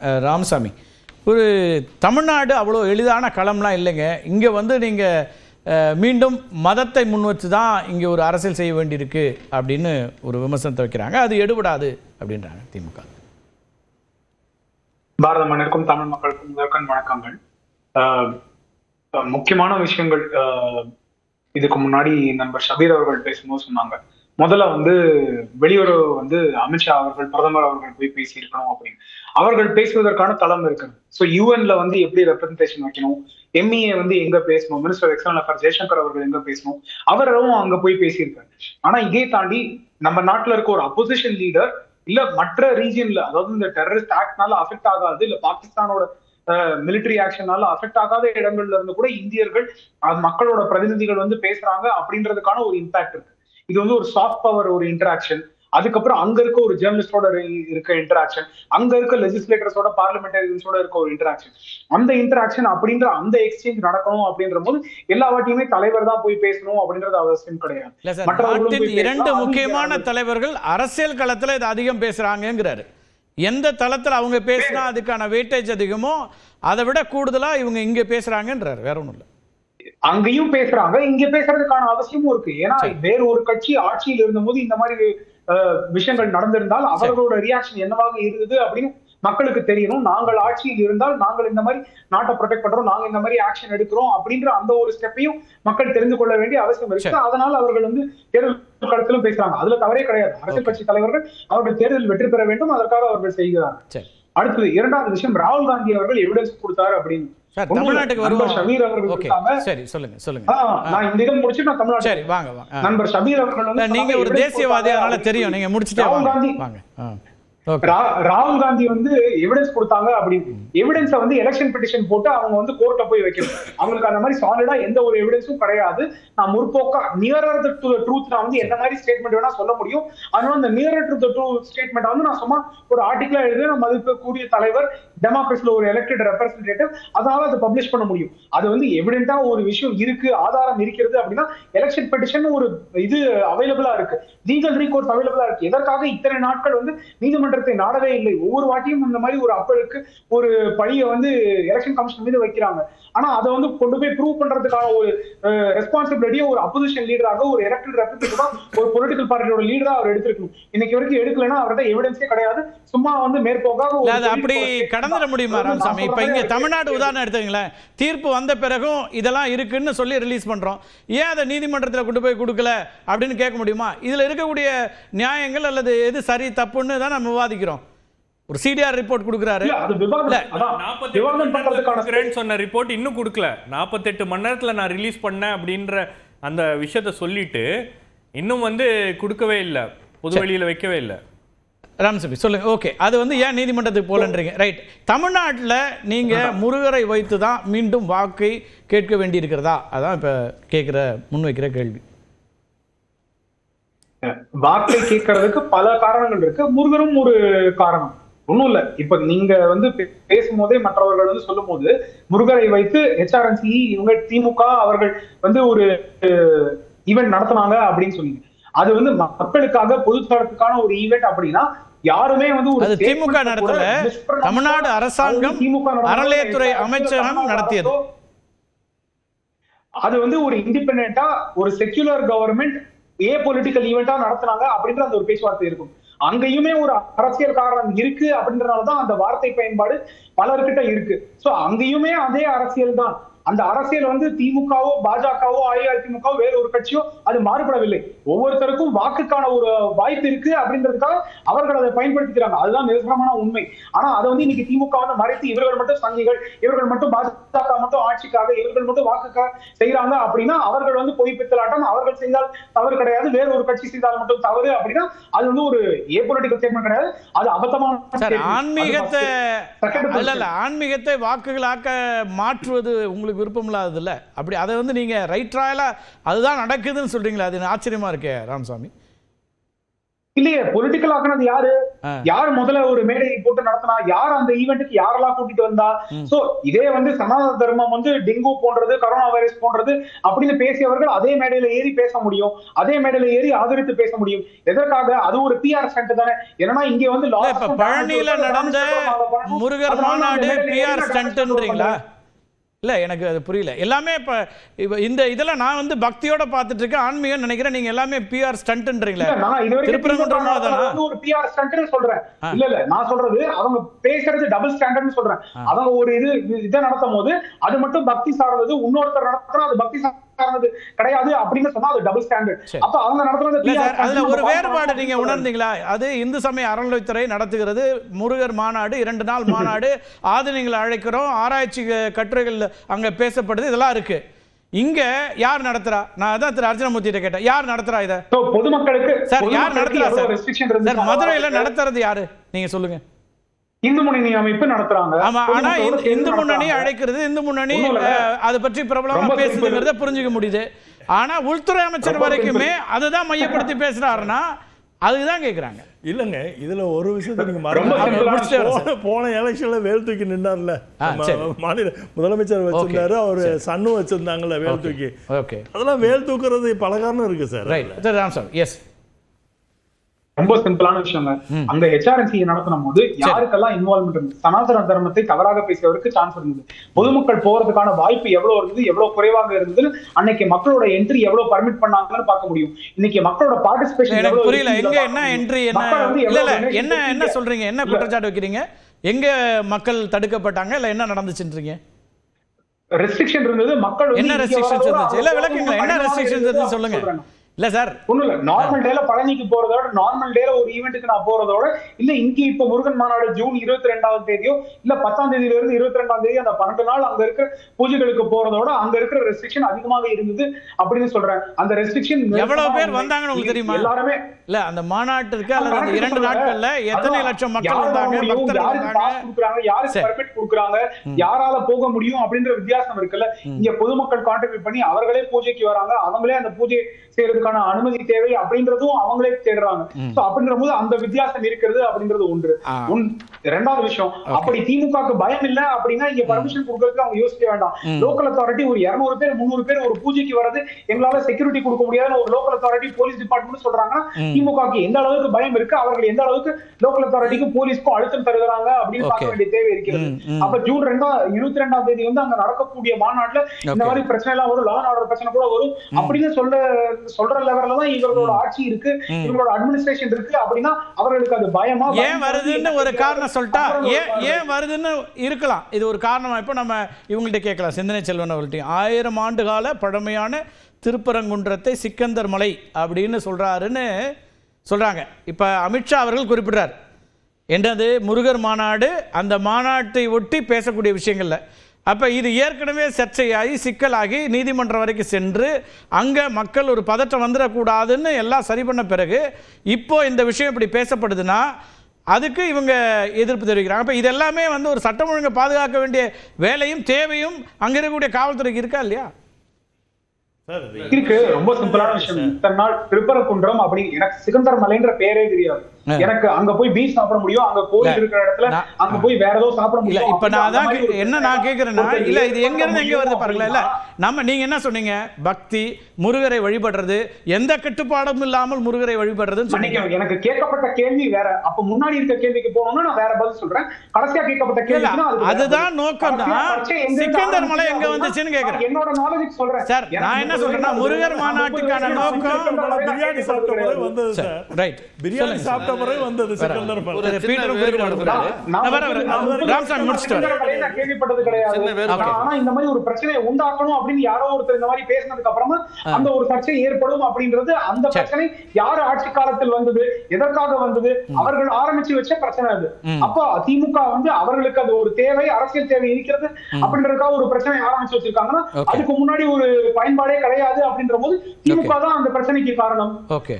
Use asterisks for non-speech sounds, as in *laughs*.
ராமசாமி. ஒரு தமிழ்நாடு அவ்வளோ எளிதான களம்லாம் இல்லைங்க. இங்கே வந்து நீங்கள் மீண்டும் மதத்தை முன் வச்சு தான் இங்கே ஒரு அரசியல் செய்ய வேண்டியிருக்கு அப்படின்னு ஒரு விமர்சனத்தை வைக்கிறாங்க. அது எடுபடாது அப்படின்றாங்க திமுக. பாரத மன்னருக்கும் தமிழ் மக்களுக்கும் முதற்கண் வணக்கங்கள். ஆஹ் முக்கியமான விஷயங்கள் ஆஹ் இதுக்கு முன்னாடி நண்பர் ஷபீர் அவர்கள் பேசும்போது சொன்னாங்க. முதல்ல வந்து வெளியுறவு வந்து அமித்ஷா அவர்கள் பிரதமர் அவர்கள் போய் பேசியிருக்கணும் அப்படின்னு. அவர்கள் பேசுவதற்கான தளம் இருக்கு ஸோ யூஎன்ல வந்து எப்படி ரெப்ரஸன்டேஷன் வைக்கணும்? எம்இஏ வந்து எங்க பேசணும்? மினிஸ்டர் எக்ஸ்டர்னல் அஃபேர் ஜெய்சங்கர் அவர்கள் எங்க பேசணும்? அவரும் அங்க போய் பேசியிருக்காரு. ஆனா இதே தாண்டி நம்ம நாட்டுல இருக்க ஒரு அப்போசிஷன் லீடர் இல்ல மற்ற ரீஜியன்ல அதாவது இந்த டெரரிஸ்ட் ஆக்ட்னால அஃபெக்ட் ஆகாது இல்ல பாகிஸ்தானோட மிலிட்டரி ஆக்ஷனால அஃபெக்ட் ஆகாத இடங்கள்ல இருந்து கூட இந்தியர்கள் மக்களோட பிரதிநிதிகள் வந்து பேசுறாங்க அப்படின்றதுக்கான ஒரு இம்பாக்ட் இருக்கு. இது வந்து ஒரு சாஃப்ட் பவர் ஒரு இன்டராக்ஷன் அதுக்கப்புறம் அங்க இருக்க ஒரு ஜேர்னலிஸ்டோட இருக்க இன்டராக்ஷன் அங்க இருக்க லெஜிஸ்லேட்டர்ஸோட பார்லிமெண்டரிஸோட இருக்க ஒரு இன்டராக்ஷன் அந்த இன்டராக்ஷன் அப்படின்ற அந்த எக்ஸ்சேஞ்ச் நடக்கணும் அப்படின்ற போது எல்லா வாட்டியுமே தலைவர் தான் போய் பேசணும் அப்படின்றது அவசியம் கிடையாது. இரண்டு முக்கியமான தலைவர்கள் அரசியல் களத்தில் இது அதிகம் பேசுகிறாங்கங்கிறாரு எந்த தளத்தில் அவங்க பேசினா அதுக்கான வெயிட்டேஜ் அதிகமோ அதை விட கூடுதலாக இவங்க இங்கே பேசுகிறாங்கன்றார் வேற ஒன்றும் இல்லை. அங்கேயும் பேசுறாங்க இங்க பேசுறதுக்கான அவசியமும் இருக்கு. ஏன்னா வேற ஒரு கட்சி ஆட்சியில் இருந்தபோது இந்த மாதிரி விஷயங்கள் நடந்திருந்தால் அவர்களோட ரியாக்ஷன் என்னவாக இருந்தது அப்படின்னு மக்களுக்கு தெரியணும். நாங்கள் ஆட்சியில் இருந்தால் நாங்கள் இந்த மாதிரி நாட்டை ப்ரொடெக்ட் பண்றோம் நாங்க இந்த மாதிரி ஆக்ஷன் எடுக்கிறோம் அப்படின்ற அந்த ஒரு ஸ்டெப்பையும் மக்கள் தெரிந்து கொள்ள வேண்டிய அவசியம் இருக்கு. அதனால அவர்கள் வந்து தேர்தல் களத்திலும் பேசுறாங்க. அதுல தவறே கிடையாது. அரசியல் கட்சி தலைவர்கள் அவர்கள் தேர்தலில் வெற்றி பெற வேண்டும் அதற்காக அவர்கள் செய்கிறார்கள். அடுத்தது இரண்டாவது விஷயம் ராகுல் காந்தி அவர்கள் எவிடன்ஸ் கொடுத்தாரு அப்படின்னு. நீங்க ஒரு தேசியவாதி தெரியும். நீங்க முடிச்சுட்டே வாங்க. ராகுல் காந்தி வந்து எவிடன்ஸ் கொடுத்தாங்க அப்படின்னு எவிடன்ஸ வந்து எலெக்ஷன் பெட்டிஷன் போட்டு அவங்க வந்து கோர்ட்ல போய் வைக்கணும். அவங்களுக்கு அந்த மாதிரி சாலிடா எந்த ஒரு எவிடன்ஸும் கிடையாது. நான் முற்போக்கா நியரர் டு ட்ரூத் நான் வந்து என்ன மாதிரி ஸ்டேட்மெண்ட் வேணா சொல்ல முடியும். அதனால அந்த நியரர் டு ட்ரூத் ஸ்டேட்மெண்ட் வந்து நான் சும்மா ஒரு ஆர்டிகலா எழுதி நம்ம மதிக்கக்கூடிய தலைவர் டெமோக்ரஸில ஒரு எலெக்டட் ரெப்ரஸன்டேட்டிவ் அதனால அதை பப்ளிஷ் பண்ண முடியும். அது வந்து எவிடென்டா ஒரு விஷயம் இருக்கு ஆதாரம் இருக்கிறது அப்படின்னா எலெக்ஷன் பெட்டிஷன் ஒரு இது அவைலபிளா இருக்கு. லீகல் ரீகோர்ஸ் அவைலபிளா இருக்கு. எதற்காக இத்தனை நாட்கள் வந்து நீதிமன்றத்தை நாடவே இல்லை? ஒவ்வொரு வாட்டியும் இந்த மாதிரி ஒரு அப்பலுக்கு ஒரு பழிய வந்து எலெக்ஷன் கமிஷன் மீது வைக்கிறாங்க. ஆனா அதை வந்து கொண்டு போய் ப்ரூவ் பண்றதுக்கான ஒரு ரெஸ்பான்சிபிலிட்டியை ஒரு அப்போசிஷன் லீடராக ஒரு எலெக்டட் ரெப்ரஸன்டேட்டிவா ஒரு பொலிட்டிக்கல் பார்ட்டியோட லீடரா அவர் எடுத்திருக்கணும். இன்னைக்கு வரைக்கும் எடுக்கலைன்னா அவர்கிட்ட எவிடன்ஸே கிடையாது. சும்மா வந்து மேற்போக்காக அப்படி கடந்துட முடியுமா ராமசாமி? இப்ப இங்க. தமிழ்நாடு உதாரணம் எடுத்துங்களேன் தீர்ப்பு வந்த பிறகும் இதெல்லாம் இருக்குன்னு சொல்லி ரிலீஸ் பண்றோம். ஏன் அதை நீதிமன்றத்தில் கொண்டு போய் கொடுக்கல அப்படின்னு கேட்க முடியுமா? இதுல இருக்கக்கூடிய நியாயங்கள் அல்லது எது சரி தப்புன்னு தான் நம்ம விவாதிக்கிறோம். ஒரு சிடிஆர் ரிப்போர்ட் கொடுக்குறாரு. சொன்ன ரிப்போர்ட் இன்னும் கொடுக்கல. நாற்பத்தெட்டு மணி நேரத்துல நான் ரிலீஸ் பண்ணேன் அப்படின்ற அந்த விஷயத்த சொல்லிட்டு இன்னும் வந்து கொடுக்கவே இல்லை. பொது வெளியில வைக்கவே இல்லை. ராமசாமி சொல்லுங்க. ஓகே அது வந்து ஏன் நீதிமன்றத்துக்கு போலன்றீங்க ரைட் தமிழ்நாட்டில் நீங்க முருகரை வைத்து தான் மீண்டும் வாக்கை கேட்க வேண்டியிருக்கிறதா? அதான் இப்ப கேட்குற முன்வைக்கிற கேள்வி. வாக்கை கேட்கறதுக்கு பல காரணங்கள் இருக்கு. முருகரும் ஒரு காரணம். ஒண்ணும் இல்ல. இப்ப நீங்க வந்து பேசும்போதே மற்றவர்கள் வந்து சொல்லும்போது முருகரை வைத்து ஹெச்ஆர்என்சி இவங்க திமுக அவர்கள் வந்து ஒரு ஈவெண்ட் நடத்துனாங்க அப்படின்னு சொன்னீங்க அது வந்து மக்களுக்காக பொதுத்தளத்துக்கான ஒரு ஈவெண்ட் அப்படின்னா யாருமே வந்து திமுக நடத்தல. தமிழ்நாடு அரசாங்கம். அறநிலையத்துறை அமைச்சகம் நடத்தியது. அது வந்து ஒரு இண்டிபெண்டா ஒரு செக்யுலர் கவர்மெண்ட் ஏ பொலிட்டிக்கல் ஈவெண்டா நடத்துனாங்க அப்படின்ற அந்த ஒரு பேச்சுவார்த்தை இருக்கும் அங்கேயுமே ஒரு அரசியல் காரணம் இருக்கு அப்படின்றனாலதான் அந்த வார்த்தை பயன்பாடு பலர்கிட்ட இருக்கு சோ அங்கேயுமே அதே அரசியல் தான் அந்த அரசியல் வந்து திமுகவோ பாஜகவோ அஇஅதிமுகவோ வேற ஒரு கட்சியோ அது மாறுபடவில்லை. ஒவ்வொருத்தருக்கும் வாக்குக்கான ஒரு வாய்ப்பு இருக்கு அப்படின்றதுக்காக அவர்கள் அதை பயன்படுத்திக்கிறாங்க. அதுதான் நிரந்தரமான உண்மை. ஆனா அதை வந்து இன்னைக்கு திமுக வந்து மறைத்து இவர்கள் மட்டும் சங்கிகள் இவர்கள் மட்டும் பாஜக மட்டும் ஆட்சிக்காக இவர்கள் மட்டும் வாக்குக்காக செய்யறாங்க அப்படின்னா அவர்கள் வந்து பொய் பித்தலாட்டம் அவர்கள் செய்தால் தவறு கிடையாது. வேற ஒரு கட்சி செய்தால் மட்டும் தவறு அப்படின்னா அது வந்து ஒரு ஏ பொலிட்டிக்கல் ஸ்டேட்மெண்ட் கிடையாது. அது அபத்தமான ஆன்மீகத்தை. ஆன்மீகத்தை வாக்குகளாக்க மாற்றுவது உங்களுக்கு விருப்பம் இல்லாதது இல்ல அப்படி அதை வந்து நீங்க ரைட் ராயலா அதுதான் நடக்குதுன்னு சொல்றீங்களா அது ஆச்சரியமா இருக்கே ராமசாமி. இல்லையே பொலிட்டிக்கல் ஆக்குனது யாரு. யார் முதல்ல ஒரு மேடை போட்டு நடத்தினா யார் அந்த ஈவெண்ட்டுக்கு யாரெல்லாம் கூட்டிட்டு வந்தா? சோ இதே வந்து சனாதன தர்மம் வந்து டெங்கு போன்றது கரோனா வைரஸ் போன்றது அப்படின்னு பேசியவர்கள் அதே மேடையில ஏறி பேச முடியும். அதே மேடையில ஏறி ஆதரித்து பேச முடியும். எதற்காக? அது ஒரு பிஆர் ஸ்டண்ட் தானே. ஏன்னா இங்க வந்து பழனியில நடந்த. முருகர் மாநாடு பிஆர் ஸ்டண்ட்ன்றீங்களா இல்ல எனக்கு அது புரியல. எல்லாமே இப்ப இப்ப இந்த இதெல்லாம் நான் வந்து பக்தியோட பார்த்துட்டு இருக்கேன் ஆன்மீகம் நினைக்கிறேன். நீங்க எல்லாமே பிஆர் ஸ்டண்ட்ன்றீங்களா திருப்பரங்குன்றம் அதானா? ஒரு பிஆர் ஸ்டண்ட்னு சொல்றேன். இல்ல இல்ல நான் சொல்றது அவங்க பேசுறது டபுள் ஸ்டாண்டர்ட்னு சொல்றேன். அவங்க ஒரு இது இதை நடத்தும் போது அது மட்டும் பக்தி சார்ந்தது இன்னொருத்தர் நடத்துறா அது பக்தி கிடையாது அப்படின்னு சொன்னா அது டபுள் ஸ்டாண்டர்ட். அப்ப அவங்க நடத்துறது அதுல ஒரு வேறுபாடு நீங்க. உணர்ந்தீங்களா? அது இந்து சமய அறநிலைத்துறை நடத்துகிறது. முருகர் மாநாடு இரண்டு நாள் மாநாடு *laughs* ஆதினிங்களை அழைக்கிறோம் ஆராய்ச்சி கட்டுரைகள் அங்க பேசப்படுது இதெல்லாம் இருக்கு. இங்க யார் நடத்துறா? நான் அதான் திரு அர்ஜுனமூர்த்திட்ட கேட்டேன். யார் நடத்துறா இத? பொதுமக்களுக்கு சார் யார் நடத்துறா சார்? மதுரையில நடத்துறது யாரு? நீங்க சொல்லுங்க. இந்து முன்னணி அமைப்பு நடத்துறாங்க. ஆமா ஆனா இந்து- முன்னணி. அழைக்கிறது இந்து முன்னணி அதை பற்றி பிரபலமா பேசுதுங்கிறத புரிஞ்சுக்க முடியுது. ஆனா உள்துறை அமைச்சர் வரைக்குமே அதுதான் மையப்படுத்தி பேசுறாருன்னா அதுதான் கேக்குறாங்க. இல்லங்க இதுல ஒரு விஷயத்தை நீங்க ரொம்ப மறந்து போன எலெக்ஷன்ல வேல் தூக்கி நின்னார்ல. மாநில முதலமைச்சர் வச்சிருந்தாரு அவரு சன்னும் வச்சிருந்தாங்கல்ல வேல் தூக்கி. அதெல்லாம் வேல் தூக்குறது பல காரணம் இருக்கு சார். ரைட் சார் எஸ் ரொம்ப சிம்பிளான விஷயங்க. அங்க ஹெச்ஆர்என்சி நடத்தின போது யாருக்கெல்லாம் இன்வால்மெண்ட் இருந்தது சனாதன தர்மத்தை தவறாக பேசியவருக்கு சான்ஸ் இருந்தது. பொதுமக்கள் போறதுக்கான வாய்ப்பு எவ்வளவு இருந்தது எவ்வளவு குறைவாக இருந்தது அன்னைக்கு மக்களோட என்ட்ரி எவ்வளவு பர்மிட் பண்ணாங்கன்னு பார்க்க முடியும். இன்னைக்கு மக்களோட பார்ட்டிசிபேஷன் எனக்கு புரியல. எங்க என்ன என்ட்ரி என்ன என்ன என்ன சொல்றீங்க? என்ன குற்றச்சாட்டு வைக்கிறீங்க? எங்க மக்கள் தடுக்கப்பட்டாங்க இல்ல என்ன நடந்துச்சுன்றீங்க? ரெஸ்ட்ரிக்ஷன் இருந்தது. மக்கள் என்ன ரெஸ்ட்ரிக்ஷன்ஸ் வரதோட இருந்துச்சு? இல்ல அவங்க விளக்குங்களேன். என்ன ரெஸ்ட்ரிக்ஷன்ஸ் இருந்தது இருந்துச்சு சொல்லுங்க. இல்ல சார். ஒண்ணும் இல்ல. நார்மல் டேல பழனிக்கு போறதோட நார்மல் டேல ஒரு ஈவெண்ட்டுக்கு நான் போறதோட இல்ல இங்க இப்ப முருகன் மாநாடு ஜூன் இருபத்தி ரெண்டாவது தேதியோ இல்ல பத்தாம் தேதியில இருந்து இருபத்தி ரெண்டாம் தேதி அந்த பன்னெண்டு நாள் அங்க இருக்கிற பூஜைகளுக்கு போறதோட அங்க இருக்கிற ரெஸ்ட்ரிக்ஷன் அதிகமாக இருந்தது அப்படின்னு சொல்றேன். அந்த ரெஸ்ட்ரிக்ஷன் எவ்வளவு பேர் வந்தாங்கன்னு உங்களுக்கு தெரியுமா? எல்லாருமே இல்ல அந்த மாநாட்டிற்கு அல்லது அந்த இரண்டு. நாட்கள்ல எத்தனை லட்சம் மக்கள் வந்தாங்க கொடுக்குறாங்க யாருக்கு. பெர்மிட் கொடுக்குறாங்க யாரால போக முடியும் அப்படின்ற வித்தியாசம் இருக்குல்ல. இங்க பொதுமக்கள் கான்ட்ரிபியூட் பண்ணி அவர்களே பூஜைக்கு வராங்க அவங்களே அந்த பூஜை செய்யறதுக்கான அனுமதி தேவை அப்படின்றதும் அவங்களே தேடுறாங்க. சோ அப்படின்ற போது அந்த வித்தியாசம் இருக்கிறது அப்படின்றது ஒன்று. ரெண்டாவது விஷயம் அப்படி திமுகவுக்கு பயம் இல்ல அப்படின்னா இங்க பர்மிஷன் கொடுக்கறதுக்கு அவங்க யோசிக்க வேண்டாம். லோக்கல் அத்தாரிட்டி ஒரு இருநூறு பேர் முந்நூறு பேர் ஒரு பூஜைக்கு வர்றது எங்களால செக்யூரிட்டி கொடுக்க முடியாதுன்னு ஒரு லோக்கல் அத்தாரிட்டி போலீஸ் டிபார்ட்மெண்ட் சொல்றாங்கன்னா திமுகவுக்கு எந்த அளவுக்கு பயம் இருக்கு அவர்கள் எந்த அளவுக்கு லோக்கல் அத்தாரிட்டிக்கும் போலீஸ்க்கும் அழுத்தம் தருகிறாங்க அப்படின்னு பார்க்க. வேண்டிய தேவை இருக்கிறது. அப்ப ஜூன் ரெண்டா இருபத்தி ரெண்டாம் தேதி வந்து அங்க நடக்கக்கூடிய மாநாட்டுல இந்த. மாதிரி பிரச்சனை எல்லாம் வரும் லா ஆர்டர் பிரச்சனை கூட வரும் அப்படின்னு சொல்ல சொல்ற லெவல்ல தான் இவர்களோட ஆட்சி இருக்கு இவங்களோட அட்மினிஸ்ட்ரேஷன் இருக்கு. அப்படின்னா அவர்களுக்கு அது பயமா ஏன் வருதுன்னு ஒரு. காரணம் சொல்லிட்டா ஏன் ஏன் வருதுன்னு இருக்கலாம். இது ஒரு காரணமா? இப்போ நம்ம இவங்கள்ட்ட கேட்கலாம். சிந்தனை செல்வன் அவர்கள்ட்டையும் ஆயிரம் ஆண்டு கால பழமையான திருப்பரங்குன்றத்தை சிக்கந்தர் மலை அப்படின்னு சொல்றாருன்னு சொல்றாங்க. இப்போ அமித்ஷா அவர்கள் குறிப்பிடுறார். என்னது? முருகர் மாநாடு அந்த மாநாட்டை ஒட்டி பேசக்கூடிய விஷயங்கள்ல. அப்போ இது ஏற்கனவே சர்ச்சையாகி சிக்கலாகி நீதிமன்றம் வரைக்கும் சென்று அங்கே மக்கள் ஒரு பதட்டம் வந்துடக்கூடாதுன்னு எல்லாம் சரி பண்ண பிறகு இப்போ இந்த விஷயம் இப்படி பேசப்படுதுன்னா அதுக்கு இவங்க எதிர்ப்பு தெரிவிக்கிறாங்க. அப்போ இது எல்லாமே வந்து ஒரு சட்டம் ஒழுங்கை பாதுகாக்க வேண்டிய வேலையும் தேவையும் அங்கே இருக்கக்கூடிய காவல்துறைக்கு இருக்கா இல்லையா? இருக்கு. ரொம்ப சிம்பிளான விஷயம். இத்தனை நாள் திருப்பரங்குன்றம் அப்படி எனக்கு சிகந்தர் மலைன்ற பேரே தெரியாது. எனக்கு அங்க போய் பீச் சாப்பிட முடியும். அங்க கோயில் இருக்கிற இடத்துல அங்க போய் வேற ஏதோ சாப்பிட முடியும். இப்ப நான் அதான் என்ன நான் கேக்குறேன்னா இல்ல இது எங்க இருந்து எங்க வருது பாருங்களேன் இல்ல. நம்ம நீங்க என்ன சொன்னீங்க? பக்தி முருகரை வழிபடுறது எந்த கட்டுப்பாடும் இல்லாமல் முருகரை வழிபடுறதுன்னு சொன்னீங்க. எனக்கு கேட்கப்பட்ட கேள்வி வேற. அப்ப முன்னாடி இருக்க கேள்விக்கு போனோம்னா நான் வேற பதில் சொல்றேன். கடைசியா கேட்கப்பட்ட வேற அதுதான். நோக்கம் தான். சிக்கந்தர் மலை எங்க வந்துச்சுன்னு கேக்குறேன். என்னோட நாலேஜ் சொல்றேன். சார், நான் என்ன சொல்றேன்னா, முருகர். மாநாட்டுக்கான நோக்கம் பிரியாணி சாப்பிட்ட பிறகு வந்தது சார். ரைட் பிரியாணி சாப்பிட்ட பிறகு வந்தது சிக்கந்தர் மலை. பீட்டரும் வந்து ராமசாமி முடிச்சுட்டு கேள்விப்பட்டது கிடையாது. ஆனா இந்த மாதிரி ஒரு பிரச்சனையை உண்டாக்கணும் அப்படின்னு யாரோ ஒருத்தர் இந்த மாதிரி பேசினதுக்கு அப்புறமா அந்த ஒரு சர்ச்சை ஏற்படும் அப்படின்றது அந்த. பிரச்சனை யார் ஆட்சி காலத்தில் வந்தது எதற்காக வந்தது அவர்கள் ஆரம்பிச்சு வச்ச பிரச்சனை அது. அப்ப திமுக வந்து அவர்களுக்கு அது ஒரு தேவை அரசியல் தேவை இருக்கிறது அப்படின்றதுக்காக ஒரு பிரச்சனை ஆரம்பிச்சு வச்சிருக்காங்கன்னா. அதுக்கு முன்னாடி ஒரு பயன்பாடே கிடையாது அப்படின்ற போது திமுக தான் அந்த பிரச்சனைக்கு காரணம். ஓகே.